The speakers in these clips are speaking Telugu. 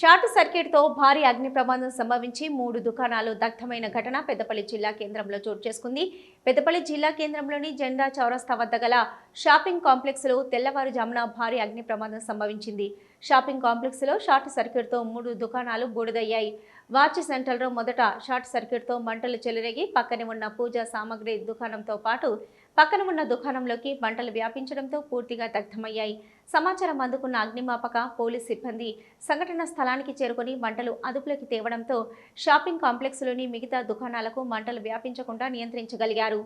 షార్ట్ సర్క్యూట్తో భారీ అగ్ని ప్రమాదం సంభవించి మూడు దుకాణాలు దగ్ధమైన ఘటన పెద్దపల్లి జిల్లా కేంద్రంలో చోటు చేసుకుంది. పెద్దపల్లి జిల్లా కేంద్రంలోని జెండా చౌరస్తా వద్ద గల షాపింగ్ కాంప్లెక్స్లో తెల్లవారుజామున భారీ అగ్ని ప్రమాదం సంభవించింది. షాపింగ్ కాంప్లెక్స్లో షార్ట్ సర్క్యూట్తో మూడు దుకాణాలు బూడిదయ్యాయి. వాచ్ సెంటర్లో మొదట షార్ట్ సర్క్యూట్తో మంటలు చెలరేగి పక్కనే ఉన్న పూజా సామాగ్రి దుకాణంతో పాటు పక్కన ఉన్న దుకాణంలోకి మంటలు వ్యాపించడంతో పూర్తిగా దగ్ధమయ్యాయి. సమాచారం అందుకున్న అగ్నిమాపక పోలీస్ సిబ్బంది సంఘటన స్థలానికి చేరుకొని మంటలు అదుపులోకి తేవడంతో షాపింగ్ కాంప్లెక్స్లోని మిగతా దుకాణాలకు మంటలు వ్యాపించకుండా నియంత్రించగలిగారు.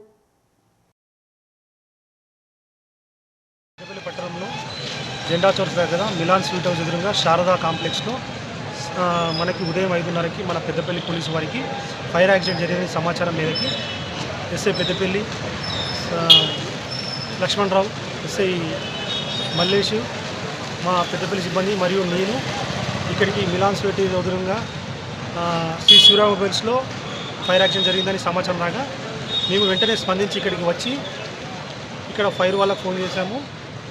జెండా చౌరస్ దగ్గర మిలాన్ స్వీట్ హౌస్ ఎదురుగా శారదా కాంప్లెక్స్లో మనకి ఉదయం ఐదున్నరకి మన పెద్దపల్లి పోలీసు వారికి ఫైర్ యాక్సిడెంట్ జరిగిన సమాచారం మేరకి ఎస్ఐ పెద్దపల్లి లక్ష్మణరావు ఎస్ఐ మల్లేష్ మా పెద్దపల్లి సిబ్బంది మరియు నేను ఇక్కడికి మిలాన్ స్వేటి ఎదురుగా శ్రీ శివరామ మొబైల్స్లో ఫైర్ యాక్షన్ జరిగిందని సమాచారం రాగా మేము వెంటనే స్పందించి ఇక్కడికి వచ్చి ఇక్కడ ఫైర్ వాళ్ళకు ఫోన్ చేశాము.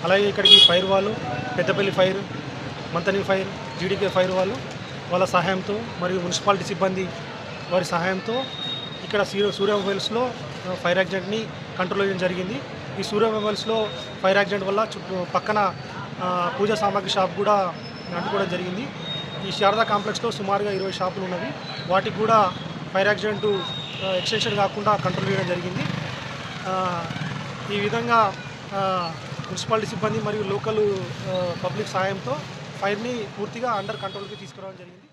అలాగే ఇక్కడికి ఫైర్ వాళ్ళు Peddapalli fire Manthani fire GDK fire వాళ్ళు వాళ్ళ సహాయంతో మరియు మున్సిపాలిటీ సిబ్బంది వారి సహాయంతో ఇక్కడ సూర్య మొబైల్స్లో ఫైర్ యాక్సిడెంట్ని కంట్రోల్ చేయడం జరిగింది. ఈ సూర్య మొబైల్స్లో ఫైర్ యాక్సిడెంట్ వల్ల చుట్టూ పక్కన పూజా సామాగ్రి షాప్ కూడా అంటుకోవడం జరిగింది. ఈ శారదా కాంప్లెక్స్లో సుమారుగా ఇరవై షాపులు ఉన్నవి. వాటికి కూడా ఫైర్ యాక్సిడెంట్ ఎక్స్టెన్షన్ కాకుండా కంట్రోల్ చేయడం జరిగింది. ఈ విధంగా మున్సిపాలిటీ సిబ్బంది మరియు లోకల్ పబ్లిక్ సహాయంతో ఫైర్ని పూర్తిగా అండర్ కంట్రోల్కి తీసుకురావడం జరిగింది.